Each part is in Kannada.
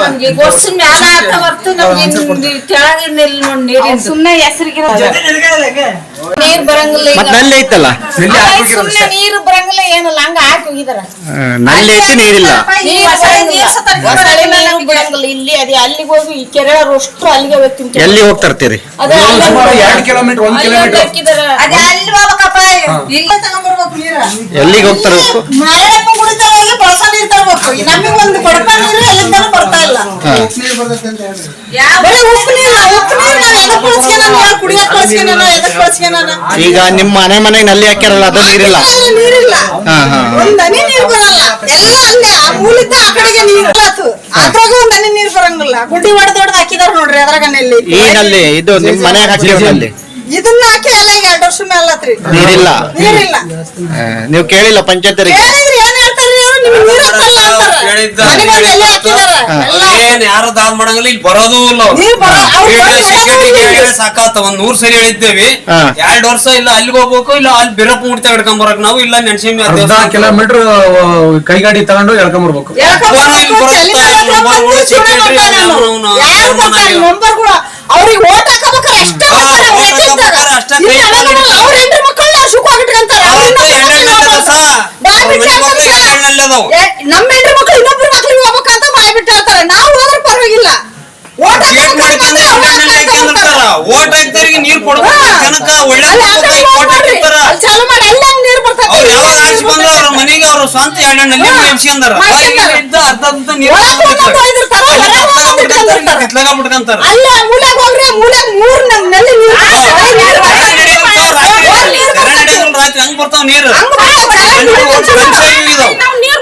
ನಮ್ಗೆ? ಮ್ಯಾಲ ಆತ ಹೊರ್ತು ನಮ್ಗೆ ಕೆಳಗಿನ ಸುಮ್ನೆ ಹೆಸರಿಗಿರೋ ನೀರ್ ಬರಂಗಿಲ್ಲ ಈಗ. ಮತ್ನಲ್ಲಿ ಐತಲ್ಲ? ಅಲ್ಲ, ಸುಮ್ನೆ ನೀರು ಬರಂಗಿಲ್ಲ ಏನಿಲ್ಲ ಹಂಗ ಹಾಕಿ ಹೋಗಿದಾರ ನಲ್ಲಿ ಐತಿ ನೀರಿಲ್ಲ ನೀರ್ ಬರಂಗಿಲ್ಲ. ಹೊಸಳಿ ನೀರು ಬಿಡಂಗಿಲ್ಲ. ಇಲ್ಲಿ ಅದೇ ಅಲ್ಲಿಗೆ ಹೋಗಿ ಈ ಕೆರೆ ಅಷ್ಟು ಅಲ್ಲಿಗೆ ಹೋಗ್ತೀನಿ ಎಲ್ಲಿ ಹೋಗ್ತರ್ತೀರಿ ಅದೇ ಅಲ್ಲೇ ಸುಮಾರು ಎರಡು ಕಿಲೋಮೀಟರ್ ಒಂದ್ ಅಲ್ಲಿ ಕಿಲೋಮೀಟರ್. ಹಾಕಿದಾರ ಅದೇ ಅಲ್ಲಿ ಹೋಗ್ಬೇಕಪ್ಪ ಇಲ್ಲ ತಗೊಂಡ್ಬರ್ಬೇಕು ನೀರು. ಎಲ್ಲಿಗೆ ಹೋಗ್ತಾರ ಮಾಯಪ್ಪ ಕುಡಿತಾರ ಹೋಗಿ ಬಳಸ ನೀರು ತಗೋಬೇಕು ನಮಗೆ ಒಂದು ಕೊಡಪ ನೀರು ಎಲ್ಲಿಂದನೂ ಬರ್ತಾ ಇಲ್ಲ. ಬರೀ ಉಪ್ಪು ನೀರು ಉಪ್ಪು ನೀರು ನಾವ್ ಎದಕ್ ಕುಡಿಯಕ್ ಈಗ ನಿಮ್ಮ ಮನೆ ಮನೆಗೆ ನಲ್ಲಿ ಹಾಕ್ಯಾರಲ್ಲ ಅದು ನೀರಿಲ್ಲ. ನೀರಿಲ್ಲ. ಹಾ, ಹಾ, ಹಾ. ಒಂದ್ ಹನಿ ನೀರ್ ಬರಲ್ಲ. ಎಲ್ಲ ಅಲ್ಲೇ ಆ ಮೂಲಿದ್ದ ಆ ಕಡೆಗೆ ನೀರ್ ಆತು ಅದ್ರಾಗ ಒಂದ್ ಹನಿ ನೀರ್ ಬರಂಗಿಲ್ಲ. ಗುಡ್ಡಿ ಹೊಡೆದ್ ಹೊಡೆದ್ ಹಾಕಿದಾರ ನೋಡ್ರಿ ಅದ್ರಾಗ ನಲ್ಲಿ ಇದು ನಿಮ್ಮ ನಲ್ಲಿ ಇದನ್ನ ಹಾಕಿ ಅಲ್ಲ ಈಗ ಎರಡು ವರ್ಷ ಮೇಲೆ ಆತ್ರಿ. ನೀರಿಲ್ಲ. ನೀರಿಲ್ಲ. ನೀವು ಕೇಳಿಲ್ಲ ಹೇಳಿದ್ರಿ ಏನ್ ಏನ್ ಯಾರು ದಾನ್ ಮಾಡಂಗಿಲ್ಲ ಇಲ್ಲಿ ಬರೋದು ಇಲ್ಲ ಸಾಕಾತ. ಒಂದ್ ನೂರ್ ಸರಿ ಹೇಳಿದ್ದೇವಿ. ಎರಡ್ ವರ್ಷ ಇಲ್ಲ ಅಲ್ಲಿಗೆ ಹೋಗ್ಬೇಕು ಇಲ್ಲ ಅಲ್ಲಿ ಬಿರಪ್ಪ ಮುಡ್ತಾ ಹಿಡ್ಕೊಂಡ್ ಬರಕ್ ನಾವು ಇಲ್ಲ ನೆನ್ಸಿಮಿ ಅರ್ಧ ಕಿಲೋಮೀಟರ್ ಕೈಗಾಡಿ ತಗೊಂಡು ಎಳ್ಕೊಂಬರ್ಬೇಕು. ಎಳ್ಕೊಂಡ್ ಬರ್ಬೇಕು, ನಂಬರ್ ಬಂದು ನಮ್ಮ ಹೆಂಡ್ರ ಮಕ್ಕಳು ಇನ್ನೊಬ್ರ ಮಕ್ಳಿಗೆ ಹೋಗ್ಬೇಕಂತ ಬಾಯ್ ಬಿಟ್ಟು ಹೇಳ್ತಾರೆ. ನಾವು ಹೋದ್ರೆ ಪರವಾಗಿಲ್ಲ. ಓಟ್. ಓಟ್ ನೀರ್ ಕೊಡ್ಬೇಕು. ಜನಕ್ಕ ಒಳ್ಳೆ ಓಟ್ ಚಾಲು ಮಾಡಿ ಅಲ್ಲಿ ಹಂಗ್ ನೀರ್ ಬರ್ತೈತೆ. ಅವ್ರು ಯಾವಾಗ ಆಚೆ ಬಂದ್ರು ಅವ್ರ ಮನೆಗೆ ಅವ್ರ ಸ್ವಂತ ಎರಡಣ್ಣಲ್ಲಿ ಹಾ. ನೆಮ್ಸ್ಕೊಂಡಾರ. ಅರ್ಧ ನೀರ್. ಬಿಟ್ಲಾಗ ಬಿಟ್ಕೊಂತಾರ ಅಲ್ಲೇ ಮೂಲೆಗ್ ಹೋಗ್ರಿ. ಮೂಲೆಗ್ ಮೂರ್ನಲ್ಲಿ. ರಾತ್ರಿ ಹಂಗ್ ಬರ್ತಾವ ನೀರು.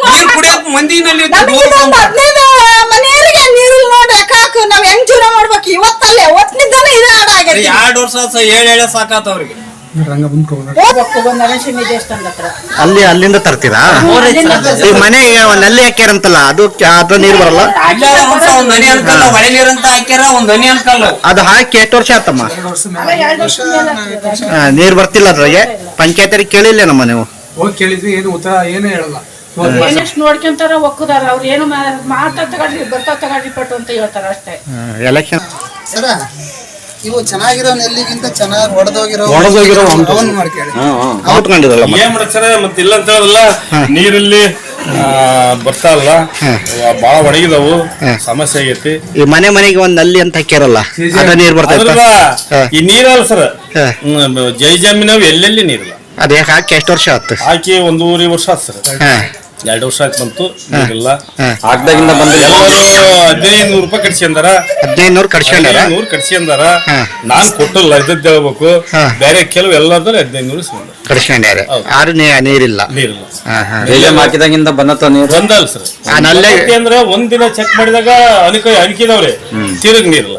ನೀರ್ ಕುಡಿಯೋಕ್ ಮಂದಿನಲ್ಲಿ ಮನೆಯವರಿಗೆ ನೀರು ನೋಡ್ರಿ ಹಾಕು ನಾವ್ ಹೆಂಗ್ ಜೀವನ ಮಾಡ್ಬೇಕು? ಇವತ್ತಲ್ಲೇ ಅವತ್ತಿನಿಂದನೇ ಇದೇ ಹಾಡ ಆಗೈತಿ ಎರಡ್ ವರ್ಷ ಏಳ್ ಹೇಳ ಸಾಕಾತ ಅವ್ರಿಗೆ. ಅಲ್ಲಿ ಅಲ್ಲಿಂದ ತರ್ತೀರಾ? ಈ ಮನೆಗೆ ಒಂದ್ನಲ್ಲಿ ಹಾಕ್ಯಾರಂತಲ್ಲ ಅದು ಅದು ನೀರ್ ಬರಲ್ಲ? ಇಲ್ಲ ಒಂದ್ ಒಂದ್ ಹನಿ ಅನ್ಕಲ್ಲ ಹೊಳೆ ನೀರ್ ಅಂತ ಹಾಕ್ಯಾರ ಒಂದ್ ಹನಿ ಅನ್ಕಲ್ಲ ಅದು ಹಾಕಿ ಎಷ್ಟು ವರ್ಷ ಆತಮ್ಮ? ನೀರ್ ಬರ್ತಿಲ್ಲ ಅದ್ರಾಗೆ. ಪಂಚಾಯತರಿಗೆ ಕೇಳಿಲ್ಲ ನಮ್ಮ ನೀವು? ಹೋಗಿ ಕೇಳಿದ್ವಿ ಏನು ಉತ್ತರ ಏನು ಹೇಳಲ್ಲ. ಏನಷ್ಟು ನೋಡ್ಕೊಂತಾರ ಒಕ್ಕದಾರ ಅವ್ರು ಏನು ಮಾತಾ ತಗೊಂಡ್ರಿ ಬರ್ತಾ ತಗೊಂಡ್ರಿ ಪಟ್ಟು ಅಂತ ಹೇಳ್ತಾರ ಅಷ್ಟೇ. ಎಲೆಕ್ಷನ್ ಸರ ಇವು ಚೆನ್ನಾಗಿರೋ ನೆಲ್ಲಿಗಿಂತ ಚೆನ್ನಾಗಿ. ಅವನ್ ಏನ್ ಮಾಡ್ತಾರ ಮತ್ತೆ ಇಲ್ಲ ಅಂತ ಹೇಳಲ್ಲ ನೀರಲ್ಲಿ ಆ, ಬರ್ತಾ ಇಲ್ಲ. ಬಾಳ ಒಣಗಿದವು. ಸಮಸ್ಯೆ ಆಗೈತಿ. ಈ ಮನೆ ಮನೆಗೆ ಒಂದ್ನಲ್ಲಿ ಅಂತ ಹಾಕಿರಲ್ಲ ಅದ ನೀರ್ ಬರ್ತಾ ಅದ್ರಲ್ಲ. ಈ ನೀರಲ್ಲ ಸರ್. ಹಾ. ಜೈ ಜಮೀನವ್ ಎಲ್ಲೆಲ್ಲಿ ನೀರಲ್ಲ. ಅದೇ ಯಾಕೆ ಹಾಕಿ ಎಷ್ಟು ವರ್ಷ ಆಯ್ತು ಹಾಕಿ ಒಂದೂವರೆ ವರ್ಷ ಆತ್ ಸರ್. ಹಾ. ಎರಡು ವರ್ಷ ಆಯ್ತು ಬಂತು. ನೀರಿಲ್ಲ. ಆಗ್ದಾಗಿಂದ ಎಲ್ಲರೂ ಹದಿನೈದು ನೂರು ರೂಪಾಯಿ ಕಟ್ಸ್ಕೊಂಡಾರ ಹದಿನೈದು ನೂರು ಕಟ್ಸ್ಕೊಂಡಾರ ನೂರು ಕಟ್ಸ್ಕೊಂಡಾರ. ನಾನ್ ಕೊಟ್ಟಲ್ಲ ಇದ್ದದ್ದು ಹೇಳ್ಬೇಕು. ಬೇರೆ ಕೆಲವು ಎಲ್ಲಾದ್ರೂ ಹದಿನೈದು ನೂರು ಕಟ್ಸ್ಕೊಂಡಾರ. ಆರು ನೀರಿಲ್ಲ. ನೀರಿಲ್ಲ. ಹಾ ಹಾ. ಹಾಕಿದಾಗಿಂದ ಬಂದತ್ತ ನೀರು? ಬಂದಲ್ ಸರ್. ಅಂದ್ರೆ ಒಂದ್ ದಿನ ಚೆಕ್ ಮಾಡಿದಾಗ ಅನಿಕ ಅನಿಕಿದವ್ರೆ ತಿರುಗ್ ನೀರಿಲ್ಲ.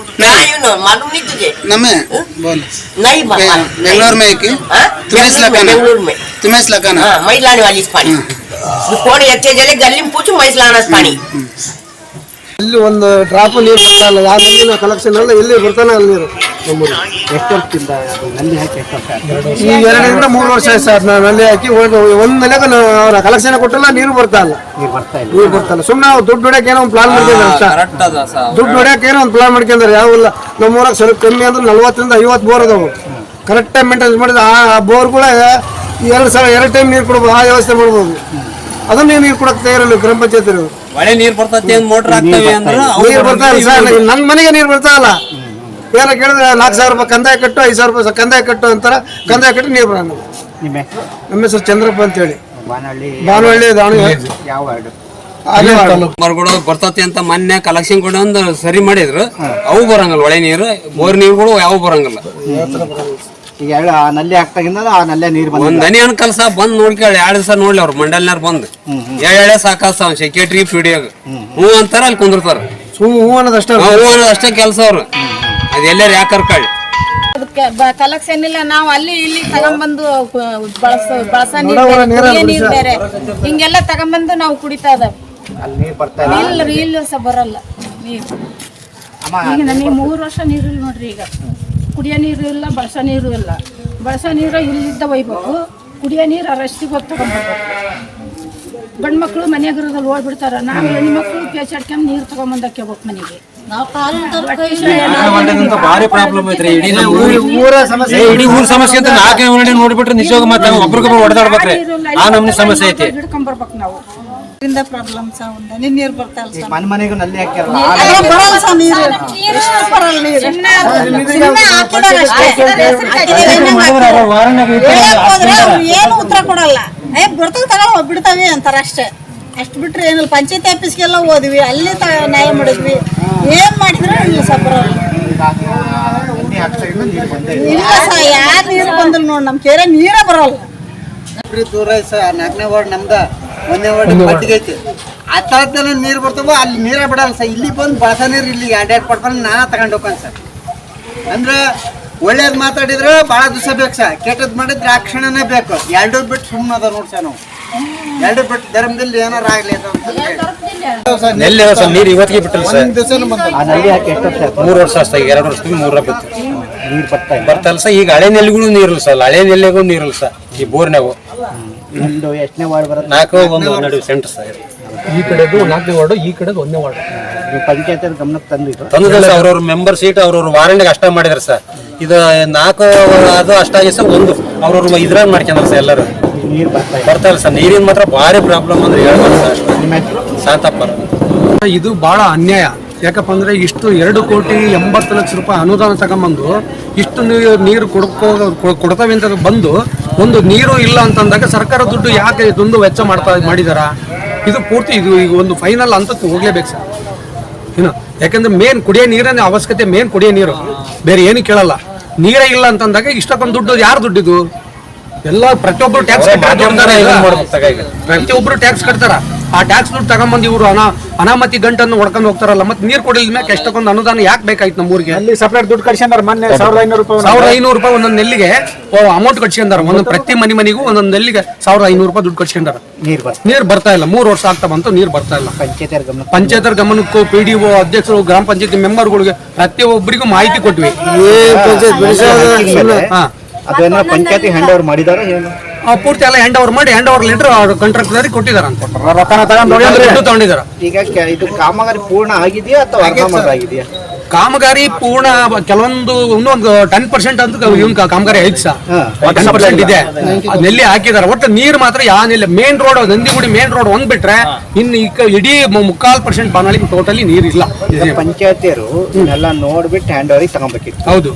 नहीं यू नो मालूम नहीं तुझे नमे बोल नहीं बे- मालूम बेंगलोर में है कि हाँ? तुम्हें इस बेंगलुरु में, लगाना बेंगलुरु में तुम्हें इस लगाना हाँ मैं लाने वाली इस पानी वो कौन अच्छे जले गली में पूछू मैं इस लाना इस पानी ಇಲ್ಲಿ ಒಂದು ಡ್ರಾಪ್ ನೀರು ಬರ್ತಾ ಇಲ್ಲ ಯಾವ ನೀರಿನ ಕಲೆಕ್ಷನ್ ಅಲ್ಲ ಇಲ್ಲಿ ಬರ್ತಾನೆ ಅಲ್ಲಿ ನೀರು ಈ ಎರಡರಿಂದ ಮೂರು ವರ್ಷ ಆಯ್ತು ಸರ್ ನಾನು ನಲ್ಲಿ ಹಾಕಿ ಒಂದು ಒಂದ್ ನೆಲೆಗೆ ಅವ್ರ ಕಲೆಕ್ಷನ್ ಕೊಟ್ಟಲ್ಲ ನೀರು ಬರ್ತಾ ಇಲ್ಲ. ನೀರು ಬರ್ತಾ ಇಲ್ಲ. ಸುಮ್ಮನೆ ನಾವು ದುಡ್ಡು ಹೊಡ್ಯಕ್ಕೆ ಏನೋ ಒಂದು ಪ್ಲಾನ್ ಮಾಡ್ಕೊಂಡ್ರೆ ಅಷ್ಟ. ಕರೆಕ್ಟ್ ಅದ ಸರ್. ದುಡ್ಡು ಹೊಡ್ಯಕ್ಕೆ ಏನೋ ಒಂದು ಪ್ಲಾನ್ ಮಾಡ್ಕೊಂಡ್ರೆ ಯಾವಿಲ್ಲ ನಮ್ಮೂರಾಗ ಸ್ವಲ್ಪ ಕಮ್ಮಿ ಅಂದ್ರೆ ನಲ್ವತ್ತರಿಂದ ಐವತ್ತು ಬೋರ್ ಅದಾವು. ಕರೆಕ್ಟ್ ಟೈಮ್ ಮೇಂಟೆನ್ಸ್ ಮಾಡಿದ್ರೆ ಆ ಬೋರ್ಗಳ ಎರಡು ಸಲ ಎರಡು ಟೈಮ್ ನೀರು ಕೊಡ್ಬೋದು. ಆ ವ್ಯವಸ್ಥೆ ಮಾಡ್ಬೋದು. ಅದನ್ನ ನೀರು ಕೊಡಕ್ಕೆ ತಯಾರಿಲ್ಲ ಗ್ರಾಮ ಪಂಚಾಯತ್ ನೀರ್ ಬರ್ತೈತಿ ಮೋಟರ್ ಹಾಕ್ತೇವೆ ಅಂದ್ರೆ ನೀರು ಬರ್ತಾ ಇಲ್ಲ ಸರ್. ನನ್ನ ಮನೆಗೆ ನೀರು ಬರ್ತಾ ಇಲ್ಲ. ಏನ ಕೇಳಿದ್ರೆ ನಾಲ್ಕು ಸಾವಿರ ರೂಪಾಯಿ ಕಂದಾಯ ಕಟ್ಟು ಐದು ಸಾವಿರ ರೂಪಾಯಿ ಕಂದಾಯ ಕಟ್ಟು ಅಂತಾರ. ಕಂದಾಯ ಕಟ್ಟು ನೀರು ಬರೋಣ. ನಮ್ಮ ಹೆಸರು? ಚಂದ್ರಪ್ಪ ಅಂತೇಳಿ. ಬಾನಹಳ್ಳಿ. ದಾವಣಗೆರೆ. ವಾರ್ಡು. ಮರಗಳು ಬರ್ತತಿ ಅಂತ ಮೊನ್ನೆ ಕಲೆಕ್ಷನ್ ಕೂಡ ಒಂದು ಸರಿ ಮಾಡಿದ್ರು. ಅವು ಬರಂಗಲ್ಲ ಒಳೆ ನೀರು ಬೋರ್ ನೀರುಗಳು ಯಾವ ಬರಂಗಲ್ಲ. ಈಗ ನಲ್ಲಿ ಹಾಕ್ತಾಗಿಂದ ಆ ನಲ್ಲೆ ನೀರು ಒಂದ್ ಹನಿ ಅನ್ಕಲ್ ಸಹ ಬಂದ್ ನೋಡ್ಕೊಳ್ಳಿ ಎರಡ್ ದಿವಸ ನೋಡ್ಲಿ ಅವ್ರು ಮಂಡಲ್ನಾರ್ ಬಂದ್. ಏಳ್ ಸಾಕಾಸ ಸೆಕ್ರೆಟರಿ ಪಿ ಡಿ ಹ್ಞೂ ಅಂತಾರ ಅಲ್ಲಿ ಕುಂದಿರ್ತಾರ. ಹ್ಞೂ ಹ್ಞೂ ಅನ್ನೋದಷ್ಟೇ. ಹೂ ಅನ್ನೋದಷ್ಟೇ ಕೆಲಸ ಅವ್ರು. ಅದು ಯಾಕೆ ಕರ್ಕೊಳ್ಳಿ? ಕಳ್ಳಿ ಕಲೆಕ್ಷನ್ ಇಲ್ಲ ನಾವು ಅಲ್ಲಿ ಇಲ್ಲಿ ತಗೊಂಬಂದು ಬಳಸ ಬಳಸ ನೀರು ನೀರ ಕುಡಿಯೋ ನೀರ್ ಬಿಡ್ಸ. ಬೇರೆ. ಹಿಂಗೆಲ್ಲ ತಗೊಂಬಂದು ನಾವು ಕುಡಿತಾ ಇದಾವೆ ಇಲ್ಲ. ರೀ ಇಲ್ಲ ಸಹ ಬರಲ್ಲ. ನೀರು. ಈಗ ನಮಗೆ ಮೂರು ವರ್ಷ ನೀರು ಇಲ್ಲ ನೋಡ್ರಿ ಈಗ. ಕುಡಿಯೋ ನೀರು ಇಲ್ಲ ಬಳಸ ನೀರು ಇಲ್ಲ. ಬಳಸ ನೀರು ಇಲ್ಲಿದ್ದ ಒಯ್ಬೇಕು ಕುಡಿಯೋ ನೀರು ಅರಷ್ಟಿಗೆ ಹೊತ್ತು ತಗೊಂಡ್ಬರ್ಬೇಕು ಗಂಡು ಮಕ್ಕಳು ಮನೆಯಾಗಿರೋದಲ್ಲಿ ಓಡ್ಬಿಡ್ತಾರ. ನಾವು ಹೆಣ್ಣು ಮಕ್ಕಳು ಪೇಚಾಡ್ಕೊಂಡು ನೀರು ತಗೊಂಬಂದಕ್ಕೆ ಹೋಗ್ಬೇಕು ಮನೆಗೆ. ಭಾರಿ ಪ್ರಾಬ್ಲಮ್ ಐತ್ರಿ ಇಡೀ ಊರಿ- ಊರ ಸಮಸ್ಯೆ ಐತಿ ಇಡೀ ಊರ್ ಸಮಸ್ಯೆ ಅಂತ ನಾಲ್ಕನೇ ಮನೆ ನೋಡ್ಬಿಟ್ರೆ ನಿಜವಾಗ ಮತ್ತೆ ಒಬ್ರಿಗೊಬ್ರು ಹೊಡೆದಾಡ್ಬೇಕ್ರಿ ಆ ನಮ್ನಿ ಸಮಸ್ಯೆ ಐತಿ ಹಿಡ್ಕೊಂಬರ್ಬೇಕು ನಾವು ಇದರಿಂದ ಪ್ರಾಬ್ಲಮ್ ಸಹ ಒಂದು? ನೀರ್ ನೀರು ಬರ್ತಾ ಇಲ್ಲ ಮನೆ ಮನೆಗೂ ನಲ್ಲಿ ಹಾಕ್ಯಾರಲ್ಲ ಅದೇ ಬರಲ್ಲ ಸಹ ನೀರು. ಬರಲ್ಲ ನೀರು? ಹೋದ್ರೆ ಅವ್ರು ಏನು ಉತ್ತರ ಕೊಡಲ್ಲ. ಏ ಬಿಡ್ತಾವ ತಗೊಳ ಬಿಡ್ತಾವೆ ಅಂತಾರೆ ಅಷ್ಟೇ. ಅಷ್ಟು ಬಿಟ್ರೆ ಏನಿಲ್ಲ. ಪಂಚಾಯತ್ ಆಫೀಸ್ಗೆಲ್ಲ ಹೋದ್ವಿ. ಅಲ್ಲಿ ತ ನ್ಯಾಯ ಮಾಡಿದ್ವಿ. ಏನ್ ಮಾಡಿದ್ರು ಇಲ್ಲ ಸಹ ಬರಲ್ಲ ಇಲ್ಲ ಸಹ ಯಾರು ನೀರು ಬಂದಿಲ್ಲ ನೋಡಿ ನಮ್ ಕೇರೆ ನೀರೇ ಬರಲ್ಲ. ದೂರ ಸರ್ ನಾಲ್ಕನೇ ವಾರ್ಡ್ ನಮ್ದ. ಒಂದನೇ ಒಂದು ಮಟ್ಟಿಗೆ ಐತಿ. ಅತ್ತಾದ್ಮೇಲೆ ನೀರು ಬರ್ತಾವ ಅಲ್ಲಿ ನೀರೇ ಬಿಡಲ್ಲ ಸರ್. ಇಲ್ಲಿ ಬಂದು ಬಳಸ ನೀರು ಇಲ್ಲಿ ಎರಡೆರಡು ಪಡ್ಕೊಂಡು ನಾ ತಗೊಂಡು ಹೋಗ್ತಾನೆ ಸರ್. ಅಂದ್ರೆ ಒಳ್ಳೇದು ಮಾತಾಡಿದ್ರೆ ಭಾಳ ದಿವಸ ಬೇಕು ಸರ್. ಕೆಟ್ಟದ್ ಮಾಡಿದ್ರೆ ಆ ಕ್ಷಣನೇ ಬೇಕು. ಎರಡು ಬಿಟ್ಟು ಸುಮ್ಮನೆ ಅದ ನೋಡಿ ಸರ್ ನಾವು. ಎರಡು ಬಿಟ್ಟು ಧರ್ಮದಲ್ಲಿ ಏನಾರ ಆಗ್ಲಿ ಎಲ್ಲಿ ಅದ ಸರ್ ನೀರು ಇವತ್ತಿಗೆ ಬಿಟ್ಟಲ್ಲ ಸರ್. ಆ ನಲ್ಲಿ ಮೂರು ವರ್ಷ ಅಷ್ಟ ಈಗ ಎರಡು ವರ್ಷದಿಂದ ಮೂರ ಬಿತ್ತು. ನೀರು ಬರ್ತಾ ಬರ್ತಲ್ಲ ಸರ್. ಈಗ ಹಳೆ ನೆಲ್ಲಿಗೂ ನೀರು ಸರ್. ಹಳೆ ನೆಲ್ಲಿಗೂ ನೀರು ಸರ್. ಈ ಬೋರ್ನಾಗು ನಿಮ್ದು ಎಷ್ಟನೇ ವಾರ್ಡ್ ಬರುತ್ತೆ? ನಾಲ್ಕು ಒಂದು ನಡುವೆ ಸೆಂಟರ್ ಸರ್ ಈ ಕಡೆದು ನಾಲ್ಕನೇ ವಾರ್ಡು ಈ ಕಡೆದು ಒಂದನೇ ವಾರ್ಡ್. ನೀವು ಪಂಚಾಯತ್ ಗಮನಕ್ಕೆ ತಂದಿದ್ರು ತಂದಿಲ್ಲ ಸರ್ ಅವ್ರವ್ರ ಮೆಂಬರ್ ಸೀಟ್ ಅವ್ರವ್ರ ವಾರಂಟಿಗೆ ಅಷ್ಟ ಮಾಡಿದ್ರು ಸರ್ ಇದು ನಾಲ್ಕು ಅದು ಅಷ್ಟಾಗಿ ಸರ್ ಒಂದು. ಅವ್ರವ್ರ ಇದ್ರಾಗ ಮಾಡ್ಕೊಂಡ್ರೆ ಸರ್ ಎಲ್ಲರೂ. ನೀರು ಬರ್ತಾ ಬರ್ತಾ ಇಲ್ಲ ಸರ್ ನೀರಿನ ಮಾತ್ರ ಭಾರಿ ಪ್ರಾಬ್ಲಮ್ ಅಂದ್ರೆ ಹೇಳ್ಬಾರ್ದು ಸರ್ ಶಾಂತಪ್ಪ ಇದು ಬಹಳ ಅನ್ಯಾಯ. ಯಾಕಪ್ಪ ಅಂದ್ರೆ ಇಷ್ಟು ಎರಡು ಕೋಟಿ ಎಂಬತ್ತು ಲಕ್ಷ ರೂಪಾಯಿ ಅನುದಾನ ತಗೊಂಬಂದು ಇಷ್ಟು ನೀರು ನೀರು ಕೊಡ್ಕೋ ಕೊಡ್ತಾವೆ ಕೊಡ್ತವೆ ಅಂತ ಬಂದು ಒಂದು ನೀರು ಇಲ್ಲ ಅಂತಂದಾಗ ಸರ್ಕಾರ ದುಡ್ಡು ಯಾಕೆ ಇದೊಂದು ವೆಚ್ಚ ಮಾಡ್ತಾ ಮಾಡಿದಾರ? ಇದು ಪೂರ್ತಿ ಇದು ಈಗ ಒಂದು ಫೈನಲ್ ಹಂತಕ್ಕೆ ಹೋಗ್ಲೇಬೇಕು ಸರ್. ಏನು ಯಾಕಂದ್ರೆ ಮೇನ್ ಕುಡಿಯೋ ನೀರಿನ ಅವಶ್ಯಕತೆ ಮೇನ್ ಕುಡಿಯೋ ನೀರು. ಬೇರೆ ಏನು ಕೇಳಲ್ಲ. ನೀರೇ ಇಲ್ಲ ಅಂತಂದಾಗ ಇಷ್ಟಕ್ಕೊಂದು ದುಡ್ಡು ಯಾರು ದುಡ್ಡಿದು ಎಲ್ಲ ಪ್ರತಿಯೊಬ್ಬರು ಟ್ಯಾಕ್ಸ್ ಪ್ರತಿಯೊಬ್ರು ಟ್ಯಾಕ್ಸ್ ಕಟ್ತಾರ. ಆ ಟ್ಯಾಕ್ಸ್ ದುಡ್ಡು ತಗೊಂಬಂದು ಇವರು ಅನಾ ಅನಾಮತಿ ಗಂಟನ್ನು ಹೊಡ್ಕೊಂಡು ಹೋಗ್ತಾರಲ್ಲ ಮತ್ತೆ ನೀರು ಕೊಡಿದ ಮೇಲೆ ಎಷ್ಟೊಂದು ಅನುದಾನ ಯಾಕೆ ಬೇಕಾಯ್ತು ನಮ್ಮ ಊರಿಗೆ? ಅಲ್ಲಿ ಸಪ್ರೇಟ್ ದುಡ್ಡು ಕಳ್ಸ್ಕೊಂಡಾರ ಮೊನ್ನೆ ಸಾವಿರದ ಐನೂರು ರೂಪಾಯಿ ಸಾವಿರದ ಐನೂರು ರೂಪಾಯಿ ಒಂದೊಂದು ನೆಲ್ಲಿಗೆ ಅಮೌಂಟ್ ಕಟ್ಸ್ಕೊಂಡಾರ. ಒಂದೊಂದು ಪ್ರತಿ ಮನೆ ಮನೆಗೂ ಒಂದೊಂದು ನೆಲ್ಲಿಗೆ ಸಾವಿರದ ಐನೂರು ರೂಪಾಯಿ ದುಡ್ಡು ಕಟ್ಸ್ಕೊಂಡಾರ. ನೀರು ಬರ್ತಾ ನೀರು ಬರ್ತಾ ಇಲ್ಲ. ಮೂರು ವರ್ಷ ಆಗ್ತಾ ಬಂತು ನೀರು ಬರ್ತಾ ಇಲ್ಲ. ಪಂಚಾಯತ್ ಗಮನಕ್ಕೆ ಪಂಚಾಯತರ ಗಮನಕ್ಕೂ ಪಿ ಡಿ ಒ ಅಧ್ಯಕ್ಷರು ಗ್ರಾಮ ಪಂಚಾಯತಿ ಮೆಂಬರ್ಗಳಿಗೆ ಪ್ರತಿಯೊಬ್ಬರಿಗೂ ಮಾಹಿತಿ ಕೊಟ್ವಿ. ಹಾ ಅದೇನೋ ಪಂಚಾಯತಿ ಹ್ಯಾಂಡ್ ಓವರ್ ಮಾಡಿದಾರ ಏನು? ಆ ಪೂರ್ತಿ ಎಲ್ಲ ಹ್ಯಾಂಡ್ ಓವರ್ ಮಾಡಿ ಹ್ಯಾಂಡ್ ಓವರ್ ಲೆಟರ್ ಕಾಂಟ್ರಾಕ್ಟರ್ ಕೊಟ್ಟಿದ್ದಾರೆ ಅಂತ ರೊಕ್ಕನ ತಗೊಂಡು ತಗೊಂಡಿದ್ದಾರೆ ಈಗ ಕೆ- ಇದು ಕಾಮಗಾರಿ ಪೂರ್ಣ ಆಗಿದೆಯಾ ಅಥವಾ ಅರ್ಧ ಆಗಿದೆಯಾ ಕಾಮಗಾರಿ ಪೂರ್ಣ ಕೆಲವೊಂದು ಇನ್ನೊಂದು ಟೆನ್ ಪರ್ಸೆಂಟ್ ಅಂತ ಇವನ್ ಕಾಮಗಾರಿ ಐತ್ ಸಾ. ಟೆನ್ ಪರ್ಸೆಂಟ್ ಇದೆ. ನೆಲ್ಲಿ ಹಾಕಿದಾರೆ. ಒಟ್ಟು ನೀರು ಮಾತ್ರ ಯಾನಿಲ್ಲ main road Nandigudi main road ಒಂದ್ ಬಿಟ್ರೆ ಇನ್ನು ಈಗ ಇಡೀ ಮುಕ್ಕಾಲ್ ಪರ್ಸೆಂಟ್ ಬಾನಾಳಿ ಟೋಟಲಿ ನೀರ್ ಇಲ್ಲ. ಪಂಚಾಯತಿಯರು ಎಲ್ಲ ನೋಡ್ಬಿಟ್ಟು ಹ್ಯಾಂಡ್ ಓವರ್ ತಗೊಬೇಕಿತ್ತು ಹೌದು.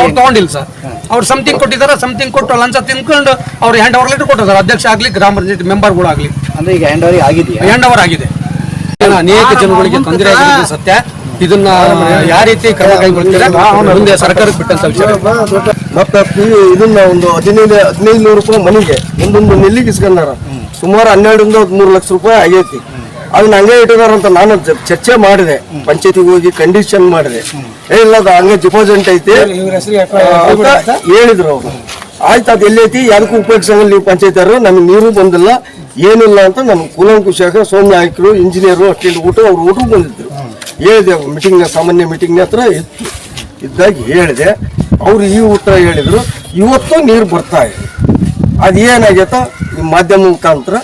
ಅವ್ರು ತಗೊಂಡಿಲ್ಲ ಸರ್. ಅವ್ರು ಸಮಥಿಂಗ್ ಕೊಟ್ಟಿದ್ದಾರೆ ಸಮಥಿಂಗ್ ಕೊಟ್ಟು ಲಂಚ ತಿನ್ಕೊಂಡು ಅವ್ರು ಹ್ಯಾಂಡ್ ಓವರ್ ಲೆಟರ್ ಕೊಟ್ಟಿದ್ದಾರೆ ಅಧ್ಯಕ್ಷ ಆಗ್ಲಿ ಗ್ರಾಮ ಪಂಚಾಯತ್ ಮೆಂಬರ್ಗಳು ಆಗ್ಲಿ. ಅಂದ್ರೆ ಈಗ ಹ್ಯಾಂಡ್ ಓವರ್ ಆಗಿದೆಯಾ? ಹ್ಯಾಂಡ್ ಓವರ್ ಆಗಿದೆ. ಅನೇಕ ಜನಗಳಿಗೆ ತೊಂದರೆ ಆಗಿರೋದು ಸತ್ಯ. ಇದನ್ನ ಯಾವ ರೀತಿ ಕ್ರಮ ಕೈಗೊಳ್ತೀರಾ? ಮುಂದೆ ಸರ್ಕಾರಕ್ಕೆ ಬಿಟ್ಟಂತ ವಿಷಯ ಮತ್ತೆ ಇದನ್ನ ಒಂದು ಹದಿನೈದು ಹದಿನೈದು ನೂರು ರೂಪಾಯಿ ಮನೆಗೆ ಒಂದೊಂದು ನೆಲ್ಲಿಗೆ ಇಸ್ಕೊಂಡಾರ. ಸುಮಾರು ಹನ್ನೆರಡರಿಂದ ಹದಿಮೂರು ಲಕ್ಷ ರೂಪಾಯಿ ಆಗೈತಿ. ಅದನ್ನ ಹಂಗೆ ಇಟ್ಟಿದಾರ ಅಂತ ನಾನು ಚರ್ಚೆ ಮಾಡಿದೆ. ಪಂಚಾಯತಿಗೆ ಹೋಗಿ ಕಂಡೀಷನ್ ಮಾಡಿದೆ. ಏ ಇಲ್ಲ ಅದು ಹಂಗೆ ಡಿಪಾಸಿಟ್ ಐತಿ. ಹೇಳಿದ್ರು ಅವರು. ಆಯ್ತು ಅದು ಎಲ್ಲೈತಿ. ಯಾರಿಗೂ ಉಪಯೋಗಿಸಲ್ಲ ನೀವು ಪಂಚಾಯತಿಯವರು. ನಮಗೆ ನೀರು ಬಂದಿಲ್ಲ. ಏನಿಲ್ಲ ಅಂತ ನಮ್ಗೆ ಕುಲಂಕುಶಾಕ ಸೋಮ್ಯ ನಾಯಕರು ಇಂಜಿನಿಯರು ಅಷ್ಟೇ ಊಟ ಅವ್ರು ಊಟಕ್ಕೆ ಬಂದಿದ್ರು. ಹೇಳಿದೆ ಮೀಟಿಂಗ್ ಸಾಮಾನ್ಯ ಮೀಟಿಂಗ್ ಹತ್ರ ಇತ್ತು ಇದ್ದಾಗ ಹೇಳಿದೆ. ಅವರು ಈ ಉತ್ತರ ಹೇಳಿದ್ರು. ಇವತ್ತು ನೀರು ಬರ್ತಾ ಇದೆ. ಅದೇನಾಗೈತ ನಿಮ್ಮ ಮಾಧ್ಯಮ ಮುಖಾಂತರ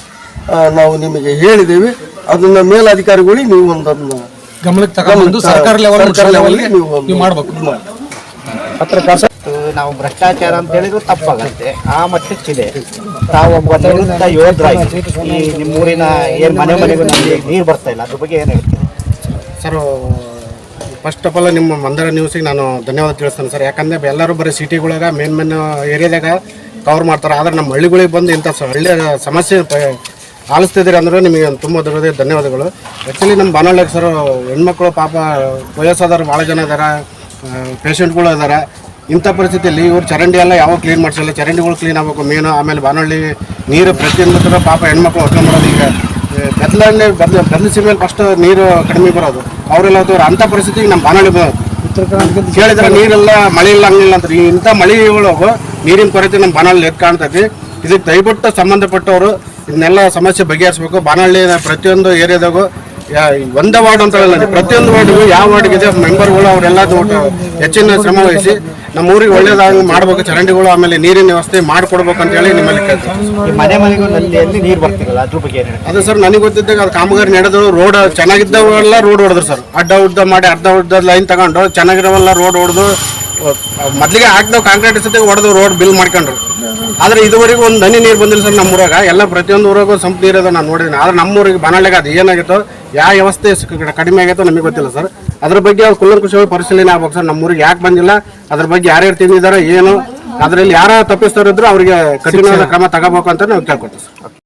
ನಾವು ನಿಮಗೆ ಹೇಳಿದ್ದೇವೆ ಅದನ್ನ ಮೇಲಧಿಕಾರಿಗಳಿಗೆ ನೀವು ಒಂದನ್ನು ಗಮನಕ್ಕೆ ತಗೊಂಡು ಸರ್ಕಾರ ಲೆವೆಲ್ ನೀವು ಮಾಡ್ಬೇಕು. ನಾವು ಭ್ರಷ್ಟಾಚಾರ ಅಂತ ಹೇಳಿದ್ರು ತಪ್ಪಾಗತ್ತೆ. ಆ ಮಟ್ಟಕ್ಕಿದೆ. ತಾವು ಒಬ್ಬ ಯೋಧರಾಗಿ ಈ ನಿಮ್ಮೂರಿನ ಏನು ಮನೆ ಮನೆಗೂ ನಮಗೆ ನೀರು ಬರ್ತಾ ಇಲ್ಲ. ಅದ್ರ ಬಗ್ಗೆ ಏನು ಹೇಳ್ತೀರಿ? ಸರ್ ಫಸ್ಟ್ ಆಫ್ ಆಲ್ ನಿಮ್ಮ ಮಂದರ ನ್ಯೂಸಿಗೆ ನಾನು ಧನ್ಯವಾದ ತಿಳಿಸ್ತೇನೆ ಸರ್ ಯಾಕಂದ್ರೆ ಎಲ್ಲರೂ ಬರೀ ಸಿಟಿಗಳಾಗ ಮೇನ್ ಮೇನ್ ಏರಿಯಾದಾಗ ಕವರ್ ಮಾಡ್ತಾರೆ. ಆದರೆ ನಮ್ಮ ಹಳ್ಳಿಗಳಿಗೆ ಬಂದು ಇಂಥ ಹಳ್ಳಿಯ ಸಮಸ್ಯೆ ಆಲಿಸ್ತಿದ್ದೀರಿ ಅಂದ್ರೆ ನಿಮಗೆ ತುಂಬ ದೊಡ್ಡದೇ ಧನ್ಯವಾದಗಳು. ಆ್ಯಕ್ಚುಲಿ ನಮ್ಮ ಬಾನಳ್ಳಿಗೆ ಸರ್ ಹೆಣ್ಮಕ್ಳು ಪಾಪ ವಯಸ್ಸಾದವ್ರು ಭಾಳ ಜನ ಇದ್ದಾರೆ ಪೇಷಂಟ್ಗಳು ಇದ್ದಾರೆ ಇಂಥ ಪರಿಸ್ಥಿತಿಯಲ್ಲಿ ಇವ್ರು ಚರಂಡಿ ಎಲ್ಲ ಯಾವಾಗ ಕ್ಲೀನ್ ಮಾಡಿಸಿಲ್ಲ? ಚರಂಡಿಗಳು ಕ್ಲೀನ್ ಆಗಬೇಕು ಮೇನು ಆಮೇಲೆ ಬಾನಳ್ಳಿ ನೀರು ಪ್ರತಿಯೊಂದು ಪಾಪ ಹೆಣ್ಮಕ್ಳು ಹೊತ್ಕೊಂಡ್ಬರೋದು ಈಗ ಬೆತ್ತಲಲ್ಲಿ ಬೆದ್ಲ ಬೆದ್ಲಿಸಿ ಮೇಲೆ ಫಸ್ಟ್ ನೀರು ಕಡಿಮೆ ಬರೋದು. ಅವರೆಲ್ಲ ಹೋದವ್ರು ಅಂಥ ಪರಿಸ್ಥಿತಿಗೆ ನಮ್ಮ ಬಾನಳ್ಳಿ ಹೇಳಿದ್ರೆ ಕೇಳಿದ್ರೆ ನೀರೆಲ್ಲ ಮಳೆ ಇಲ್ಲ ಹಂಗಿಲ್ಲ ಅಂತ ಇಂಥ ಒಳಗೆ ನೀರಿನ ಕೊರತೆ ನಮ್ಮ ಬಾನಹಳ್ಳಿ ಎದ್ದು ಕಾಣ್ತೈತಿ ಇದಕ್ಕೆ ದಯವಿಟ್ಟು ಸಂಬಂಧಪಟ್ಟವರು ಇದನ್ನೆಲ್ಲ ಸಮಸ್ಯೆ ಬಗೆಹರಿಸಬೇಕು. ಬಾನಹಳ್ಳಿ ಪ್ರತಿಯೊಂದು ಏರಿಯಾದಾಗೂ ಒಂದೇ ವಾರ್ಡ್ ಅಂತ ಹೇಳಲ್ಲ ಪ್ರತಿಯೊಂದು ವಾರ್ಡ್ಗೂ ಯಾವ ವಾರ್ಡ್ಗಿದೆ ಮೆಂಬರ್ಗಳು ಅವರೆಲ್ಲ ಹೆಚ್ಚಿನ ಶ್ರಮ ವಹಿಸಿ ನಮ್ಮ ಊರಿಗೆ ಒಳ್ಳೇದಾಗಿ ಮಾಡ್ಬೇಕು ಚರಂಡಿಗಳು ಆಮೇಲೆ ನೀರಿನ ವ್ಯವಸ್ಥೆ ಮಾಡಿಕೊಡ್ಬೇಕು ಅಂತ ಹೇಳಿ ನಿಮ್ಮಲ್ಲಿ ಈ ಮನೆ ಮನೆಗೂ ನಲ್ಲಿಯಲ್ಲಿ ನೀರು ಬರ್ತಿರಲ್ಲ ಅದ್ರ ಬಗ್ಗೆ ಏನು ಅದು ಸರ್ ನನಗೆ ಗೊತ್ತಿದ್ದಾಗ ಅದು ಕಾಮಗಾರಿ ನಡೆದು ರೋಡ್ ಚೆನ್ನಾಗಿದ್ದವೆಲ್ಲ ರೋಡ್ ಹೊಡೆದ್ರು ಸರ್. ಅಡ್ಡ ಉದ್ದ ಮಾಡಿ ಅರ್ಧ ಉದ್ದ ಲೈನ್ ತಗೊಂಡು ಚೆನ್ನಾಗಿರೋವೆಲ್ಲ ರೋಡ್ ಹೊಡೆದು ಮೊದಲಿಗೆ ಹಾಕ್ದವು ಕಾಂಕ್ರೀಟ್ ಸತಿ ಹೊಡೆದು ರೋಡ್ ಬಿಲ್ ಮಾಡ್ಕೊಂಡ್ರು. ಆದ್ರೆ ಇದುವರೆಗೂ ಒಂದು ಹನಿ ನೀರು ಬಂದಿಲ್ಲ ಸರ್ ನಮ್ಮ ಊರಾಗ ಎಲ್ಲ ಪ್ರತಿಯೊಂದು ಊರಾಗೂ ಸಂಪ್ ನೀರು ಅದ ನಾನು ನೋಡಿದ್ದೀನಿ ಆದ್ರೆ ನಮ್ಮ ಊರಿಗೆ ಬನಾಳಿಗೆ ಅದು ಏನಾಗಿತ್ತು ಯಾವ ವ್ಯವಸ್ಥೆ ಸ- ಕಡಿಮೆ ಆಗೈತೋ ನಮಗೆ ಗೊತ್ತಿಲ್ಲ ಸರ್. ಅದ್ರ ಬಗ್ಗೆ ಅವ್ರು ಕುಲ್ಲಂಕುಷವಾಗಿ ಪರಿಶೀಲನೆ ಆಗ್ಬೇಕು ಸರ್. ನಮ್ಮೂರಿಗೆ ಯಾಕೆ ಬಂದಿಲ್ಲ? ಅದ್ರ ಬಗ್ಗೆ ಯಾರ್ಯಾರು ತಿಂದಿದ್ದಾರೆ ಏನು? ಅದರಲ್ಲಿ ಯಾರ ತಪ್ಪಿಸ್ತಾರಿದ್ರು ಇದ್ರು ಅವರಿಗೆ ಕಠಿಣವಾದ ಕ್ರಮ ತಗೋಬೇಕು ಅಂತ ನಾವು ಕೇಳ್ಕೊತೀವಿ ಸರ್.